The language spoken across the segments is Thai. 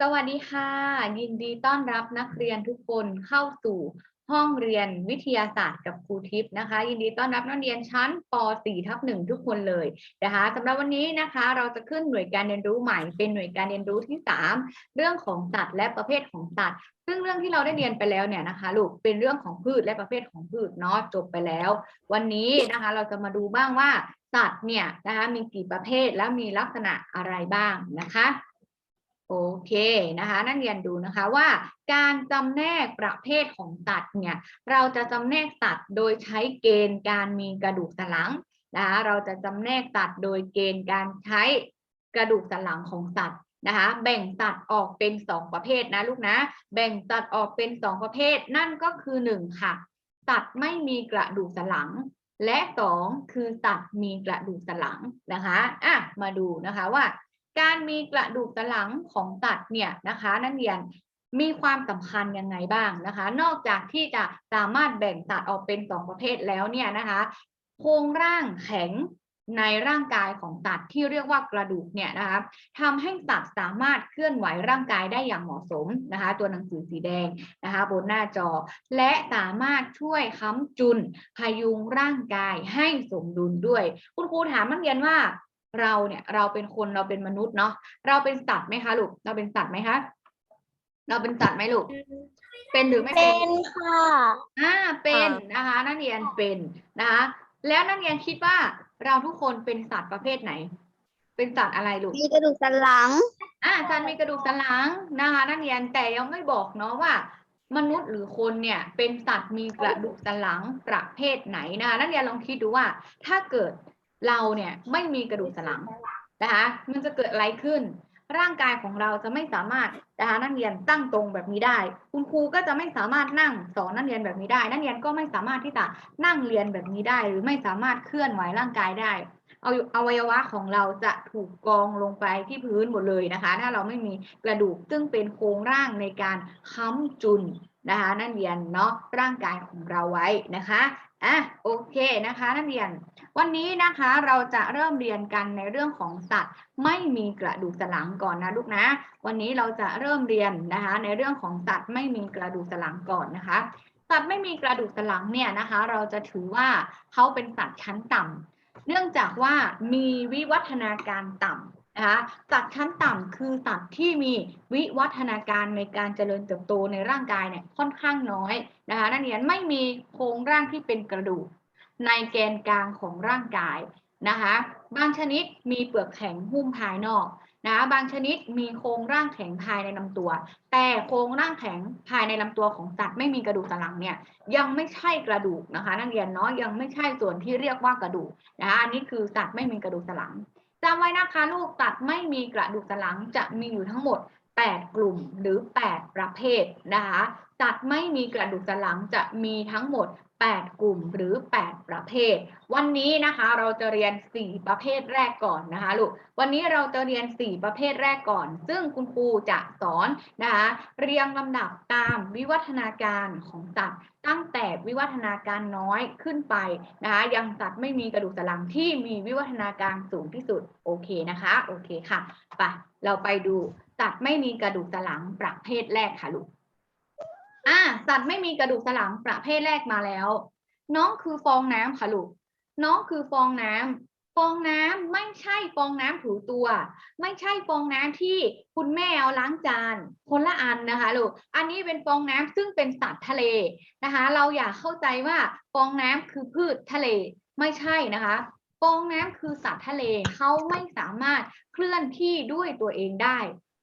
สวัสดีค่ะ ยินดีต้อนรับนักเรียนทุกคนเข้าสู่ห้องเรียนวิทยาศาสตร์กับครูทิพย์นะคะ ยินดีต้อนรับนักเรียนชั้นป .4 ทับ1ทุกคนเลยนะคะสำหรับวันนี้นะคะ เราจะขึ้นหน่วยการเรียนรู้ใหม่เป็นหน่วยการเรียนรู้ที่ 3 เรื่องของสัตว์และประเภทของสัตว์ซึ่งเรื่องที่เราได้เรียนไปแล้วเนี่ยนะคะลูกเป็นเรื่องของพืชและประเภทของพืชเนาะจบไปแล้ว วันนี้นะคะเราจะมาดูบ้างว่าสัตว์เนี่ยนะคะมีกี่ประเภทแล้วมีลักษณะอะไรบ้างนะคะ โอเคนะคะนักเรียนดูนะคะว่าการจำแนกประเภทของสัตว์เนี่ยเราจะจำแนกสัตว์โดยใช้เกณฑ์การมีกระดูกสันหลังนะคะเราจะจำแนกสัตว์โดยเกณฑ์การใช้กระดูกสันหลังของสัตว์นะคะแบ่งสัตว์ออกเป็นสองประเภทนะลูกนะแบ่งสัตว์ออกเป็นสองประเภท นั่นก็คือหนึ่งค่ะสัตว์ไม่มีกระดูกสันหลัง และสองคือสัตว์มีกระดูกสันหลังนะคะอะมาดูนะคะว่า การมีกระดูกสันหลังของสัตว์เนี่ยนะคะนักเรียนมีความสำคัญยังไงบ้างนะคะ นอกจากที่จะสามารถแบ่งสัตว์ออกเป็นสองประเภทแล้วเนี่ยนะคะโครงร่างแข็งในร่างกายของสัตว์ที่เรียกว่ากระดูกเนี่ยนะคะทำให้สัตว์สามารถเคลื่อนไหวร่างกายได้อย่างเหมาะสมนะคะ ตัวหนังสือสีแดงนะคะ บนหน้าจอ และสามารถช่วยค้ำจุนพยุงร่างกายให้สมดุลด้วย คุณครูถามนักเรียนว่า เราเนี่ยเราเป็นคนเราเป็นมนุษย์เนาะเราเป็นสัตว์ไหมคะลูกเราเป็นสัตว์ไหมคะเราเป็นสัตว์ไหมลูก เป็นหรือไม่เป็เป็นนค่ะอ่าเป็นค่ะนะคะ นักเรียนเป็นนะคะแล้วนักเรียนคิดว่าเราทุกคนเป็นสัตว์ประเภทไหน เป็นสัตว์อะไรลูกมีกระดูกสันหลังอ่าสัตว์มีกระดูกสันหลังนะคะ นักเรียนแต่ยังไม่บอกเนาะว่า มนุษย์หรือคนเนี่ย เป็นสัตว์มีกระดูกสันหลังประเภทไหนนะคะนักเรียนลองคิดดูว่า ถ้าเกิด เราเนี่ยไม่มีกระดูกสันหลังนะคะมันจะเกิดอะไรขึ้น ร่างกายของเราจะไม่สามารถนะคะนักเรียนตั้งตรงแบบนี้ได้ คุณครูก็จะไม่สามารถนั่งสอนนักเรียนแบบนี้ได้ นักเรียนก็ไม่สามารถที่จะนั่งเรียนแบบนี้ได้ หรือไม่สามารถเคลื่อนไหวร่างกายได้เอาอวัยวะของเราจะถูกกองลงไปที่พื้นหมดเลยนะคะ ถ้าเราไม่มีกระดูกซึ่งเป็นโครงร่างในการค้ำจุนนะคะนักเรียนเนาะร่างกายของเราไว้นะคะอะโอเคนะคะนักเรียน วันนี้นะคะเราจะเริ่มเรียนกันในเรื่องของสัตว์ ไม่มีกระดูกสันหลังก่อนนะลูกนะ วันนี้เราจะเริ่มเรียนนะคะ ในเรื่องของสัตว์ไม่มีกระดูกสันหลังก่อนนะคะ สัตว์ไม่มีกระดูกสันหลังเนี่ยนะคะ เราจะถือว่าเขาเป็นสัตว์ชั้นต่ำเนื่องจากว่ามีวิวัฒนาการต่ำนะคะสัตว์ชั้นต่ำคือสัตว์ที่มีวิวัฒนาการในการเจริญเติบโตในร่างกายเนี่ยค่อนข้างน้อยนะคะนักเรียนไม่มีโครงร่างที่เป็นกระดูก ในแกนกลางของร่างกายนะคะบางชนิดมีเปลือกแข็งหุ้มภายนอกนะคะบางชนิดมีโครงร่างแข็งภายในลำตัว แต่โครงร่างแข็งภายในลำตัวของสัตว์ไม่มีกระดูกสันหลังเนี่ยยังไม่ใช่กระดูกนะคะ นักเรียนเนาะยังไม่ใช่ส่วนที่เรียกว่ากระดูกนะคะอันนี้คือสัตว์ไม่มีกระดูกสันหลังจำไว้นะคะลูกสัตว์ไม่มีกระดูกสันหลังจะมีอยู่ทั้งหมด 8 กลุ่มหรือ 8 ประเภทนะคะสัตว์ไม่มีกระดูกสันหลังจะมีทั้งหมด 8 กลุ่มหรือ 8 ประเภท วันนี้นะคะเราจะเรียน 4 ประเภทแรกก่อนนะคะลูก วันนี้เราจะเรียน 4 ประเภทแรกก่อน ซึ่งคุณครูจะสอนนะคะเรียงลำดับตามวิวัฒนาการของสัตว์ตั้งแต่วิวัฒนาการน้อยขึ้นไปนะคะยังสัตว์ไม่มีกระดูกสันหลังที่มีวิวัฒนาการสูงที่สุดโอเคนะคะโอเคค่ะไปเราไปดู สัตว์ไม่มีกระดูกสันหลังประเภทแรกค่ะลูกอ่าสัตว์ไม่มีกระดูกสันหลังประเภทแรกมาแล้ว น้องคือฟองน้ำค่ะลูกน้องคือฟองน้ำฟองน้ำไม่ใช่ฟองน้ำถูตัว ไม่ใช่ฟองน้ำที่คุณแม่เอาล้างจานคนละอันนะคะลูกอันนี้เป็นฟองน้ำซึ่งเป็นสัตว์ทะเลนะคะ เราอย่าเข้าใจว่าฟองน้ำคือพืชทะเลไม่ใช่นะคะฟองน้ำคือสัตว์ทะเลเขาไม่สามารถเคลื่อนที่ด้วยตัวเองได้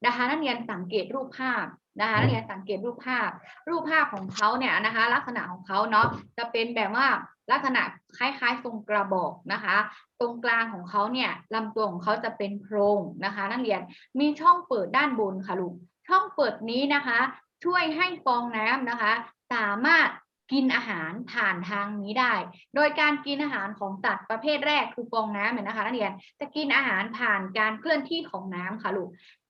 นะคะนักเรียนสังเกตรูปภาพนะคะนักเรียนสังเกตรูปภาพ รูปภาพของเขาเนี่ยนะคะ ลักษณะของเขาเนาะจะเป็นแบบว่าลักษณะคล้ายๆ ทรงกระบอกนะคะ ตรงกลางของเขาเนี่ยลำตัวของเขาจะเป็นโพรงนะคะ นักเรียนมีช่องเปิดด้านบนค่ะลูกช่องเปิดนี้นะคะ ช่วยให้ฟองน้ำนะคะ สามารถ กินอาหารผ่านทางนี้ได้ โดยการกินอาหารของสัตว์ประเภทแรกคือฟองน้ำเนี่ยนะคะนักเรียน จะกินอาหารผ่านการเคลื่อนที่ของน้ำค่ะลูก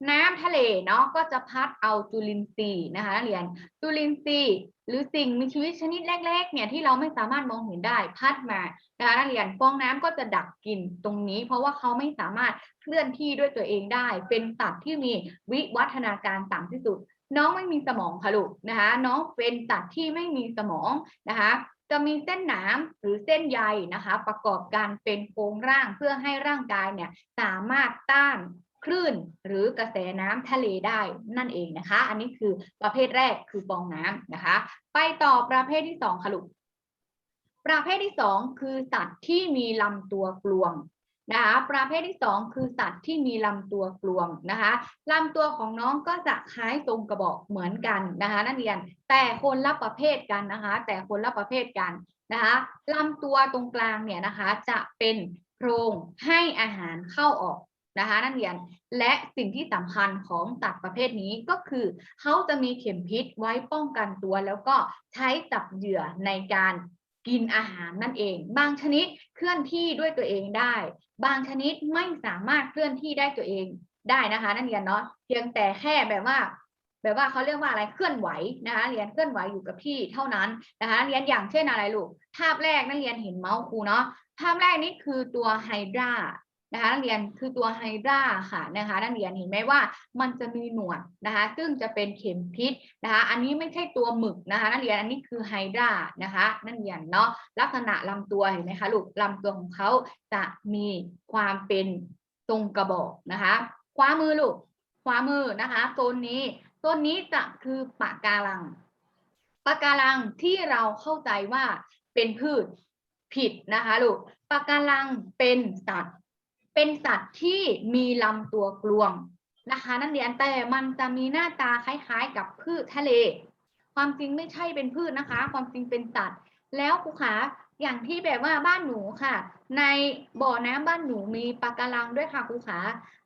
น้ำทะเลเนาะก็จะพัดเอาจุลินทรีย์นะคะนักเรียน จุลินทรีย์หรือสิ่งมีชีวิตชนิดเล็กๆเนี่ยที่เราไม่สามารถมองเห็นได้พัดมานะคะนักเรียนฟองน้ำก็จะดักกินตรงนี้ เพราะว่าเขาไม่สามารถเคลื่อนที่ด้วยตัวเองได้ เป็นสัตว์ที่มีวิวัฒนาการต่ำที่สุด น้องไม่มีสมองค่ะลูกนะคะน้องเป็นสัตว์ที่ไม่มีสมองนะคะจะมีเส้นหนามหรือเส้นใยนะคะ ประกอบกันเป็นโครงร่างเพื่อให้ร่างกายเนี่ยสามารถต้านคลื่นหรือกระแสน้ำทะเลได้นั่นเองนะคะ อันนี้คือประเภทแรกคือฟองน้ำนะคะ ไปต่อประเภทที่สองค่ะลูกประเภทที่สองคือสัตว์ที่มีลำตัวกลวง นะคะประเภทที่สองคือสัตว์ที่มีลำตัวกลวงนะคะลำตัวของน้องก็จะคล้ายทรงกระบอกเหมือนกันนะคะนักเรียนแต่คนละประเภทกันนะคะ แต่คนละประเภทกันนะคะลำตัวตรงกลางเนี่ยนะคะจะเป็นโพรงให้อาหารเข้าออกนะคะนักเรียนและสิ่งที่สำคัญของสัตว์ประเภทนี้ก็คือเขาจะมีเข็มพิษไว้ป้องกันตัว แล้วก็ใช้จับเหยื่อในการ กินอาหารนั่นเอง บางชนิดเคลื่อนที่ด้วยตัวเองได้ บางชนิดไม่สามารถเคลื่อนที่ได้ตัวเองได้นะคะ นั่นเรียนเนาะเพียงแต่แค่แบบว่า แบบว่าเขาเรียกว่าอะไรเคลื่อนไหวนะคะเรียนเคลื่อนไหวอยู่กับที่เท่านั้นนะคะเรียนอย่างเช่นอะไรลูกภาพแรกนักเรียนเห็นเมาส์ครูเนาะภาพแรกนี่คือตัวไฮดรา นะคะนักเรียนคือตัวไฮดราค่ะนะคะนักเรียนเห็นไหมว่ามันจะมีหนวดนะคะซึ่งจะเป็นเข็มพิษนะคะอันนี้ไม่ใช่ตัวหมึกนะคะนักเรียนอันนี้คือไฮดรานะคะนักเรียนเนาะลักษณะลำตัวเห็นไหมคะลูกลำตัวของเขาจะมีความเป็นทรงกระบอกนะคะขวามือลูกขวามือนะคะโซนนี้โซนนี้จะคือปะการังปะการังที่เราเข้าใจว่าเป็นพืชผิดนะคะลูกปะการังเป็นสัตว์ เป็นสัตว์ที่มีลำตัวกลวงนะคะ นักเรียนแต่มันจะมีหน้าตาคล้ายๆ กับพืชทะเล ความจริงไม่ใช่เป็นพืชนะคะ ความจริงเป็นสัตว์ แล้วครูขาอย่างที่แบบว่าบ้านหนูค่ะ ในบ่อน้ำบ้านหนูมีปะการังด้วยค่ะครูขา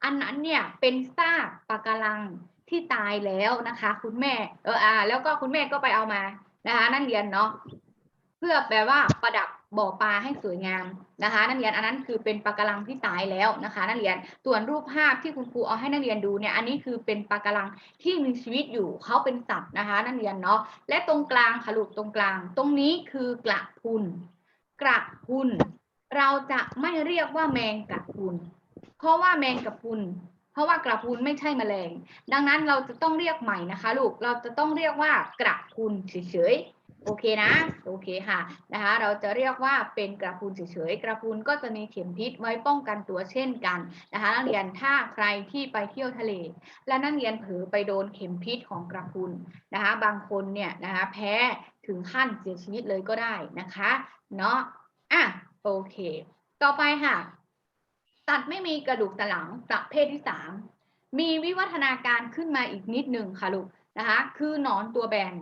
อันนั้นเนี่ยเป็นซากปะการังที่ตายแล้วนะคะ คุณแม่เอออ่า แล้วก็คุณแม่ก็ไปเอามานะคะ นั่นเรียนเนาะเพื่อแปลว่าประดับ บ่อปลาให้สวยงามนะคะ นักเรียนอันนั้นคือเป็นปะการังที่ตายแล้วนะคะ นักเรียนส่วนรูปภาพที่คุณครูเอาให้นักเรียนดูเนี่ยอันนี้คือเป็นปะการังที่มีชีวิตอยู่เขาเป็นสัตว์นะคะ นักเรียนเนาะและตรงกลางค่ะลูกตรงกลาง ตรงนี้คือกระพุนกระพุนเราจะไม่เรียกว่าแมงกระพุนเพราะว่าแมงกระพุน ราะว่ากระพุนไม่ใช่แมลง ดังนั้นเราจะต้องเรียกใหม่นะคะลูก เราจะต้องเรียกว่ากระพุนเฉยๆ โอเคนะ โอเคค่ะนะคะ เราจะเรียกว่าเป็นกระพุนเฉยๆ กระพุนก็จะมีเข็มพิษไว้ป้องกันตัวเช่นกันนะคะนักเรียนถ้าใครที่ไปเที่ยวทะเล และนักเรียนเผลอไปโดนเข็มพิษของกระพุนนะคะ บางคนเนี่ยนะคะแพ้ถึงขั้นเสียชีวิตเลยก็ได้นะคะ เนาะอะโอเค ต่อไปค่ะ สัตว์ไม่มีกระดูกสันหลังประเภทที่สามมีวิวัฒนาการขึ้นมาอีกนิดหนึ่งค่ะลูกนะคะคือหนอนตัวแบน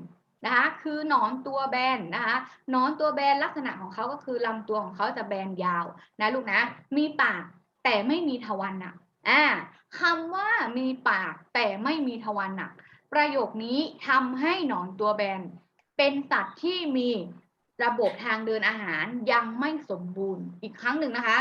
นะคะคือหนอนตัวแบนนะคะหนอนตัวแบนลักษณะของเขาก็คือลำตัวของเขาจะแบนยาวนะลูกนะมีปากแต่ไม่มีทวารหนักอ่าคำว่ามีปากแต่ไม่มีทวารหนัก ประโยคนี้ทำให้หนอนตัวแบน เป็นสัตว์ที่มีระบบทางเดินอาหารยังไม่สมบูรณ์อีกครั้งหนึ่งนะคะ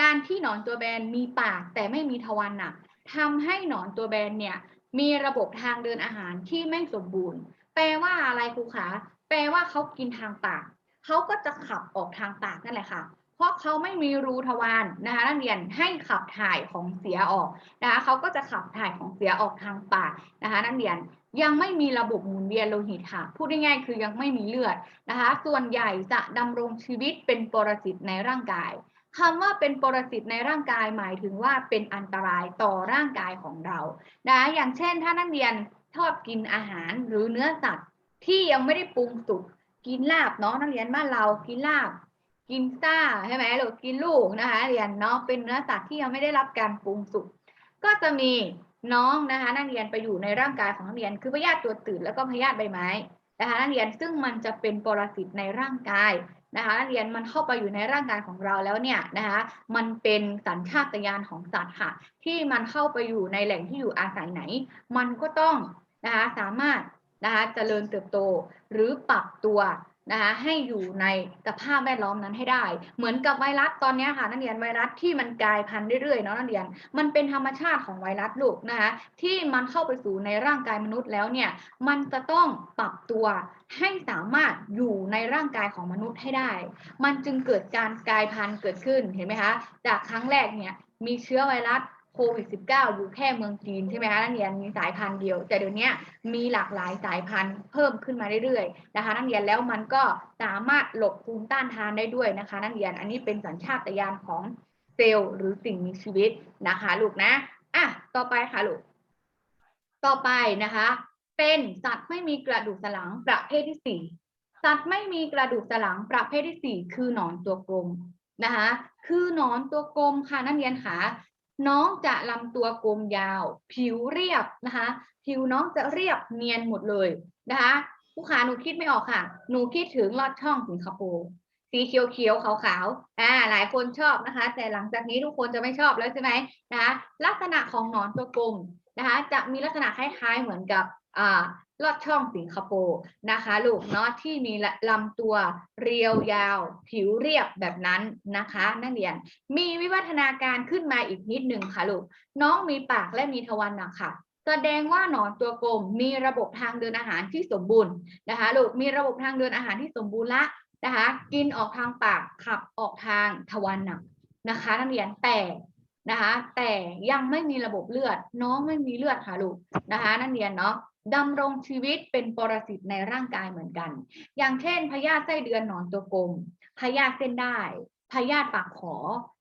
การที่หนอนตัวแบนมีปากแต่ไม่มีทวารหนักทำให้หนอนตัวแบนเนี่ยมีระบบทางเดินอาหารที่ไม่สมบูรณ์ แปลว่าอะไรครูขาแปลว่าเขากินทางปากเขาก็จะขับออกทางปากนั่นแหละค่ะ เพราะเขาไม่มีรูทวารนะคะนักเรียนให้ขับถ่ายของเสียออกนะคะเขาก็จะขับถ่ายของเสียออกทางปากนะคะนักเรียนยังไม่มีระบบหมุนเวียนโลหิตค่ะ พูดง่ายๆคือยังไม่มีเลือดนะคะ ส่วนใหญ่จะดำรงชีวิตเป็นปรสิตในร่างกาย คำว่าเป็นปรสิตในร่างกายหมายถึงว่าเป็นอันตรายต่อร่างกายของเรานะอย่างเช่น ถ้านักเรียนชอบกินอาหารหรือเนื้อสัตว์ที่ยังไม่ได้ปรุงสุกกินลาบเนาะนักเรียนบ้านเรากินลาบ กินซ่าใช่ไหมหรือกินลูกนะคะเรียนเนาะเป็นเนื้อสัตว์ที่ยังไม่ได้รับการปรุงสุกก็จะมีน้องนะคะนักเรียนไปอยู่ในร่างกายของนักเรียน คือพยาธิตัวตื่นแล้วก็พยาธิใบไม้นะคะนักเรียนซึ่งมันจะเป็นปรสิตในร่างกาย นะคะนักเรียนมันเข้าไปอยู่ในร่างกายของเราแล้วเนี่ยนะคะมันเป็นสัญชาตญาณของสัตว์ค่ะ ที่มันเข้าไปอยู่ในแหล่งที่อยู่อาศัยไหน มันก็ต้องนะคะสามารถนะคะเจริญเติบโตหรือปรับตัว นะคะให้อยู่ในสภาพแวดล้อมนั้นให้ได้ เหมือนกับไวรัสตอนนี้ค่ะนักเรียนไวรัสที่มันกลายพันธุ์เรื่อยๆเนาะนักเรียน มันเป็นธรรมชาติของไวรัสลูกนะคะที่มันเข้าไปสู่ในร่างกายมนุษย์แล้วเนี่ยมันจะต้องปรับตัวให้สามารถอยู่ในร่างกายของมนุษย์ให้ได้ มันจึงเกิดการกลายพันธุ์เกิดขึ้นเห็นไหมคะจากครั้งแรกเนี่ยมีเชื้อไวรัส โควิด -19 อยู่แค่เมืองจีนใช่ไหมคะนักเรียนมีสายพันธุ์เดียว แต่เดี๋ยวนี้มีหลากหลายสายพันธุ์เพิ่มขึ้นมาเรื่อยๆนะคะนักเรียนแล้วมันก็สามารถหลบภูมิต้านทานได้ด้วยนะคะนักเรียนอันนี้เป็นสัญชาตญาณของเซลล์หรือสิ่งมีชีวิตนะคะลูกนะอะต่อไปค่ะลูกต่อไปนะคะ เป็นสัตว์ไม่มีกระดูกสันหลังประเภทที่สี่สัตว์ไม่มีกระดูกสันหลังประเภทที่สี่คือหนอนตัวกลมนะคะ คือหนอนตัวกลมค่ะนักเรียนค่ะ น้องจะลำตัวกลมยาว ผิวเรียบนะคะ ผิวน้องจะเรียบเนียนหมดเลยนะคะผู้ขาหนูคิดไม่ออกค่ะ หนูคิดถึงลอดช่องสิงคโปร์สีเขียวๆขาวๆอ่าหลายคนชอบนะคะ แต่หลังจากนี้ทุกคนจะไม่ชอบแล้วใช่ไหมนะคะลักษณะของหนอนตัวกลมนะคะ จะมีลักษณะคล้ายๆเหมือนกับอ่า ลอดช่องสิงคโปร์นะคะ ลูกเนาะที่มีลำตัวเรียวยาว ผิวเรียบแบบนั้นนะคะ นักเรียนมีวิวัฒนาการขึ้นมาอีกนิดหนึ่งค่ะลูกน้องมีปากและมีทวารหนักค่ะแสดงว่าหนอนตัวกลมมีระบบทางเดินอาหารที่สมบูรณ์นะคะลูกมีระบบทางเดินอาหารที่สมบูรณ์ละนะคะ กินออกทางปากขับออกทางทวารหนักนะคะนักเรียนแต่นะคะ แต่ยังไม่มีระบบเลือด น้องไม่มีเลือดค่ะลูกนะคะ นักเรียนเนาะ ดำรงชีวิตเป็นปรสิตในร่างกายเหมือนกัน อย่างเช่นพยาธิไส้เดือนหนอนตัวกลมพยาธิเส้นได้พยาธิปากขอ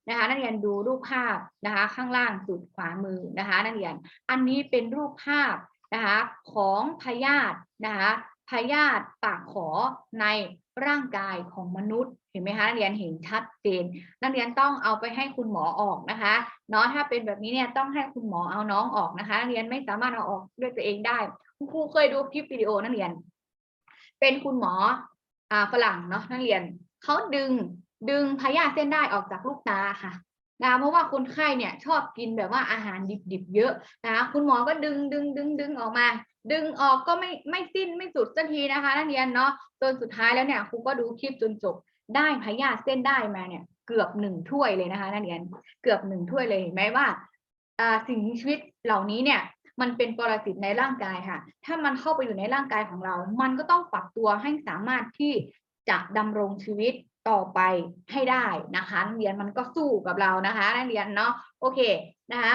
นะคะนักเรียนดูรูปภาพนะคะ ข้างล่างสุดขวามือนะคะนักเรียนอันนี้เป็นรูปภาพนะคะของพยาธินะคะพยาธิปากขอในร่างกายของมนุษย์เห็นไหมคะนักเรียนเห็นชัดเจนนักเรียนต้องเอาไปให้คุณหมอออกนะคะเนาะถ้าเป็นแบบนี้เนี่ยต้องให้คุณหมอเอาน้องออกนะคะนักเรียนไม่สามารถเอาออกด้วยตัวเองได้ ครูเคยดูคลิปวิดีโอนักเรียน เป็นคุณหมออ่าฝรั่งเนาะนักเรียนเขาดึงดึงพยาธิเส้นได้ออกจากลูกตาค่ะนะเพราะว่าคนไข้เนี่ยชอบกินแบบว่าอาหารดิบๆเยอะนะคะคุณหมอก็ดึงดึงดึงดึงออกมา ดึงออกก็ไม่ไม่สิ้นไม่สุดสักทีนะคะนักเรียนเนาะจนสุดท้ายแล้วเนี่ยครูก็ดูคลิปจนจบได้พยาธิเส้นได้มาเนี่ย เกือบหนึ่งถ้วยเลยนะคะนักเรียนเกือบหนึ่งถ้วยเลยเห็นไหมว่าสิ่งชีวิตเหล่านี้เนี่ย มันเป็นปรสิตในร่างกายค่ะ ถ้ามันเข้าไปอยู่ในร่างกายของเรา มันก็ต้องปรับตัวให้สามารถที่จะดำรงชีวิตต่อไปให้ได้นะคะนักเรียนมันก็สู้กับเรานะคะนักเรียนเนาะโอเคนะคะ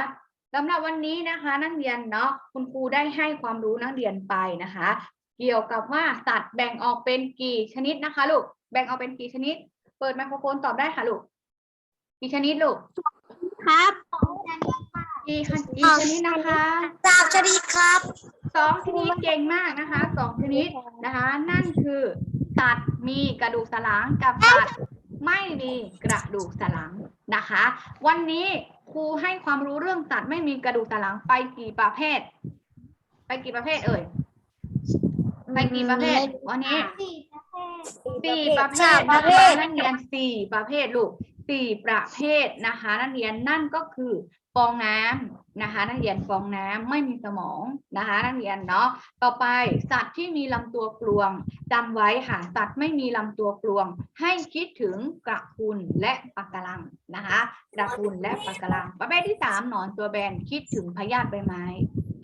สำหรับวันนี้นะคะนักเรียนเนาะคุณครูได้ให้ความรู้นักเรียนไปนะคะ เกี่ยวกับว่าสัตว์แบ่งออกเป็นกี่ชนิดนะคะลูกแบ่งออกเป็นกี่ชนิด เปิดไมโครโฟนตอบได้ค่ะลูกกี่ชนิดลูกครับ กี่ชกี่ชนิดนะคะสามชนิดครับสองชนิดเก่งมากนะคะสองชนิดนะคะ นั่นคือสัตว์มีกระดูกสันหลังกับสัตว์ไม่มีกระดูกสันหลังนะคะ วันนี้ครูให้ความรู้เรื่องสัตว์ไม่มีกระดูกสันหลังไปกี่ประเภท ไปกี่ประเภทเอ่ยไปกี่ประเภทวันนี้สี่ประเภทนะคะนักเรียนสี่ประเภทลูกสี่ประเภทนะคะ นักเรียนนั่นก็คือ ฟองน้ำนะคะ นักเรียนฟองน้ำไม่มีสมองนะคะ นักเรียนเนาะต่อไปสัตว์ที่มีลำตัวกลวงจำไว้ค่ะ สัตว์ไม่มีลำตัวกลวง ให้คิดถึงกระพุนและปะการังนะคะกระพุนและปะการังประเภทที่สามหนอนตัวแบนคิดถึงพยาธิใบไม้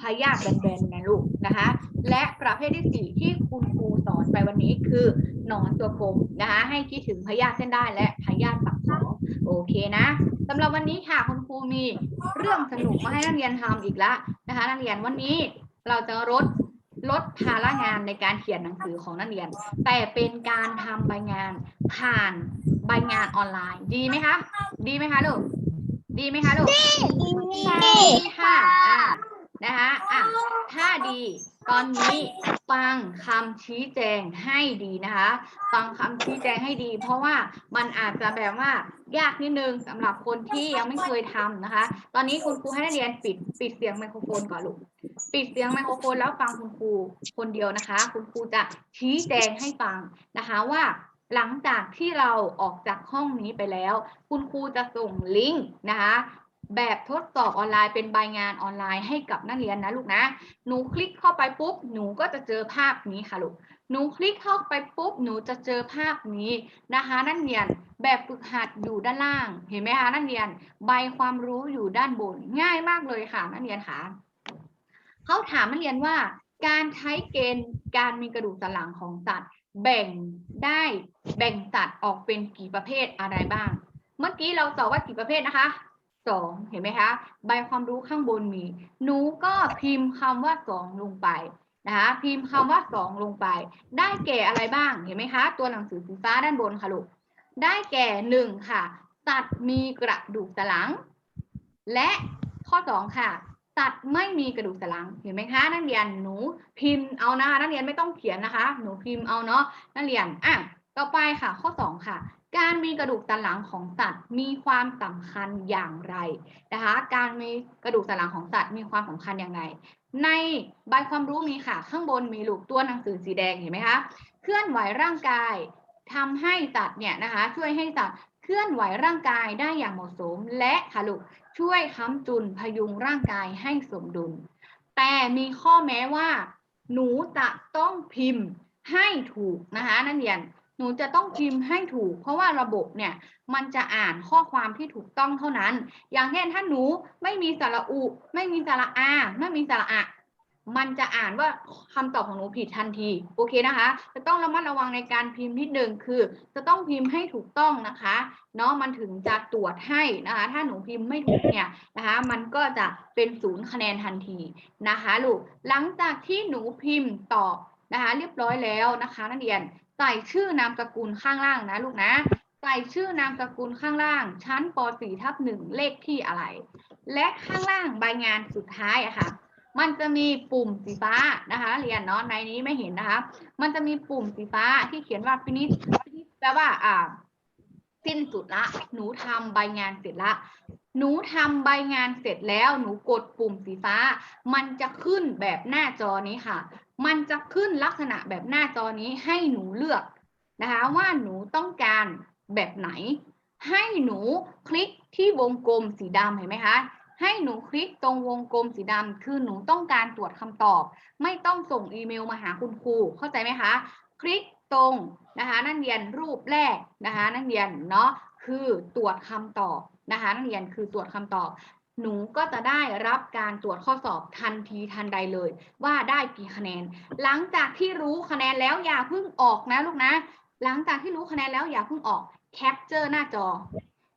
พยาธิแบนๆนะลูกนะคะ และประเภทที่สี่ที่คุณครูสอนไปวันนี้คือหนอนตัวกลมนะคะ ให้คิดถึงพยาธิเส้นได้และพยาธิปากขอโอเคนะ สำหรับวันนี้ค่ะคุณครูมีเรื่องสนุกมาให้นักเรียนทำอีกแล้วนะคะ นักเรียนวันนี้เราจะลดลดภาระงานในการเขียนหนังสือของนักเรียน แต่เป็นการทำใบงานผ่านใบงานออนไลน์ ดีไหมคะ ดีไหมคะลูกดีไหมคะลูกดีค่ะอ่านะคะอะถ้าดี ตอนนี้ฟังคำชี้แจงให้ดีนะคะ ฟังคำชี้แจงให้ดี เพราะว่ามันอาจจะแบบว่ายากนิดนึงสำหรับคนที่ยังไม่เคยทำนะคะ ตอนนี้คุณครูให้นักเรียนปิดปิดเสียงไมโครโฟนก่อนลูกปิดเสียงไมโครโฟนแล้วฟังคุณครูคนเดียวนะคะ คุณครูจะชี้แจงให้ฟังนะคะว่าหลังจากที่เราออกจากห้องนี้ไปแล้ว คุณครูจะส่งลิงก์นะคะ แบบทดสอบออนไลน์เป็นใบงานออนไลน์ให้กับนักเรียนนะลูกนะ หนูคลิกเข้าไปปุ๊บ หนูก็จะเจอภาพนี้ค่ะลูก หนูคลิกเข้าไปปุ๊บ หนูจะเจอภาพนี้นะคะนักเรียน แบบฝึกหัดอยู่ด้านล่าง เห็นไหมคะนักเรียน ใบความรู้อยู่ด้านบน ง่ายมากเลยค่ะนักเรียนค่ะเขาถามนักเรียนว่า การใช้เกณฑ์การมีกระดูกสันหลังของสัตว์ แบ่งได้แบ่งสัตว์ออกเป็นกี่ประเภทอะไรบ้าง เมื่อกี้เราตอบว่ากี่ประเภทนะคะ สองเห็นไหมคะ ใบความรู้ข้างบนมี หนูก็พิมพ์คำว่าสองลงไปนะคะพิมพ์คำว่าสองลงไป ได้แก่อะไรบ้างเห็นไหมคะ ตัวหนังสือสีฟ้าด้านบนค่ะลูกได้แก่หนึ่งค่ะสัตว์มีกระดูกสันหลัง และข้อสองค่ะสัตว์ไม่มีกระดูกสันหลังเห็นไหมคะนักเรียนหนูพิมพ์เอานะคะนักเรียนไม่ต้องเขียนนะคะ หนูพิมพ์เอาเนาะนักเรียนอะต่อไปค่ะ ข้อสองค่ะ การมีกระดูกสันหลังของสัตว์มีความสำคัญอย่างไรนะคะ การมีกระดูกสันหลังของสัตว์มีความสำคัญอย่างไร ในใบความรู้มีค่ะ ข้างบนมีลูกตัวหนังสือสีแดงเห็นไหมคะ เคลื่อนไหวร่างกายทำให้สัตว์เนี่ยนะคะ ช่วยให้สัตว์เคลื่อนไหวร่างกายได้อย่างเหมาะสม และค่ะลูกช่วยค้ำจุนพยุงร่างกายให้สมดุล แต่มีข้อแม้ว่า หนูจะต้องพิมพ์ให้ถูกนะคะ นักเรียน หนูจะต้องพิมพ์ให้ถูก เพราะว่าระบบเนี่ยมันจะอ่านข้อความที่ถูกต้องเท่านั้น อย่างเช่นถ้าหนูไม่มีสระอุ ไม่มีสระอา ไม่มีสระอะมันจะอ่านว่าคำตอบของหนูผิดทันทีโอเคนะคะ จะต้องระมัดระวังในการพิมพ์นิดนึงคือ จะต้องพิมพ์ให้ถูกต้องนะคะเนาะมันถึงจะตรวจให้นะคะ ถ้าหนูพิมพ์ไม่ถูกเนี่ยนะคะ มันก็จะเป็นศูนย์คะแนนทันทีนะคะลูกหลังจากที่หนูพิมพ์ตอบนะคะ เรียบร้อยแล้วนะคะ นักเรียน ใส่ชื่อนามสกุลข้างล่างนะลูกนะ ใส่ชื่อนามสกุลข้างล่าง ชั้นป .4 ทับ1เลขที่อะไร และข้างล่างใบงานสุดท้ายอะค่ะ มันจะมีปุ่มสีฟ้านะคะ เรียนเนาะในนี้ไม่เห็นนะคะ มันจะมีปุ่มสีฟ้าที่เขียนว่า finish แปลว่าอ่าสิ้นสุดละ หนูทำใบงานเสร็จละ หนูทำใบงานเสร็จแล้ว หนูกดปุ่มสีฟ้า มันจะขึ้นแบบหน้าจอนี้ค่ะ มันจะขึ้นลักษณะแบบหน้าจอนี้ให้หนูเลือกนะคะว่าหนูต้องการแบบไหน ให้หนูคลิกที่วงกลมสีดำเห็นไหมคะให้หนูคลิกตรงวงกลมสีดำคือหนูต้องการตรวจคำตอบ ไม่ต้องส่งอีเมลมาหาคุณครูเข้าใจไหมคะ คลิกตรงนะคะนักเรียนรูปแรกนะคะนักเรียนเนาะคือตรวจคำตอบนะคะนักเรียนคือตรวจคำตอบ หนูก็จะได้รับการตรวจข้อสอบทันทีทันใดเลย ว่าได้กี่คะแนน หลังจากที่รู้คะแนนแล้วอย่าเพิ่งออกนะลูกนะ หลังจากที่รู้คะแนนแล้วอย่าเพิ่งออกแคปเจอร์หน้าจอ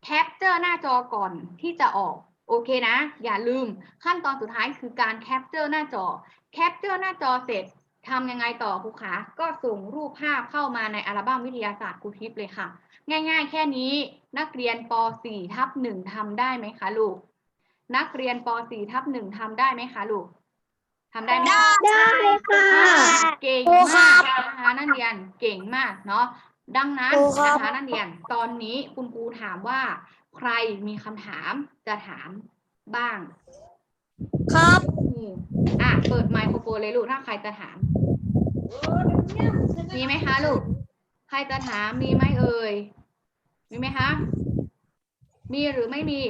แคปเจอร์หน้าจอก่อนที่จะออกโอเคนะ อย่าลืมขั้นตอนสุดท้ายคือการแคปเจอร์หน้าจอแคปเจอร์หน้าจอเสร็จทำยังไงต่อครูคะก็ส่งรูปภาพเข้ามาในอัลบั้มวิทยาศาสตร์ครูทิพย์เลยค่ะ ง่าย ๆ แค่นี้นักเรียนป .4 ทับ1ทำได้ไหมคะลูก นักเรียนป .4 ทับ1ทำได้ไหมคะลูกทำได้ไหมคะได้ค่ะ เก่งครูครัมากบนะคะนักเรียนเก่งมากเนาะดังนั้นครูครับนะคะนักเรียนตอนนี้คุณครูถามว่า ใครมีคำถามจะถามบ้าง ครับอืมอะเปิดไมโครโฟนเลยลูกถ้าใครจะถามมีไหมคะลูก ใครจะถามมีไหมเอ่ย มีไหมคะ มีหรือไม่มี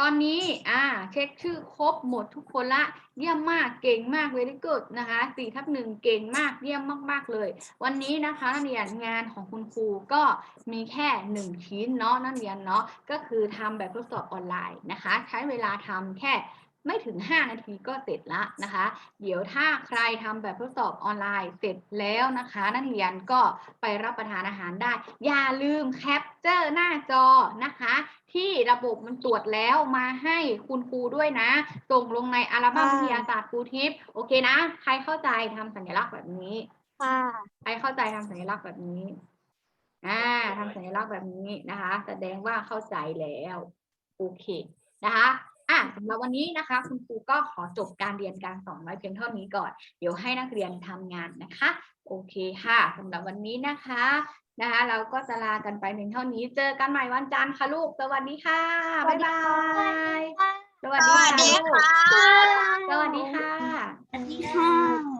ตอนนี้อ่าเช็คชื่อครบหมดทุกคนละ เยี่ยมมากเก่งมากเลยที่เกิดนะคะสี่ทับหนึ่งเก่งมากเยี่ยมมาก ๆ เลย วันนี้นะคะนักเรียนงานของคุณครูก็มีแค่หนึ่งชิ้นเนาะนักเรียนเนาะก็คือทำแบบทดสอบออนไลน์นะคะ ใช้เวลาทำแค่ ไม่ถึง 5 นาทีก็เสร็จละนะคะ เดี๋ยวถ้าใครทำแบบทดสอบออนไลน์เสร็จแล้วนะคะ นักเรียนก็ไปรับประทานอาหารได้ อย่าลืมแคปเจอร์หน้าจอนะคะ ที่ระบบมันตรวจแล้วมาให้คุณครูด้วยนะ ส่งลงในอัลบั้มค่ะวิทยาศาสตร์ครูทิพย์โอเคนะ ใครเข้าใจทำสัญลักษณ์แบบนี้ค่ะใครเข้าใจทำสัญลักษณ์แบบนี้อ่าทำสัญลักษณ์แบบนี้นะคะ แสดงว่าเข้าใจแล้ว โอเคนะคะ อะสำหรับวันนี้นะคะ คุณครูก็ขอจบการเรียนการสอนไว้เพียงเท่านี้ก่อน เดี๋ยวให้นักเรียนทำงานนะคะ โอเคค่ะสำหรับวันนี้นะคะนะคะ เราก็จะลากันไปเพียงเท่านี้ เจอกันใหม่วันจันทร์ค่ะลูก สวัสดีค่ะ บ๊ายบาย สวัสดีค่ะลูกสวัสดีค่ะ สวัสดีค่ะ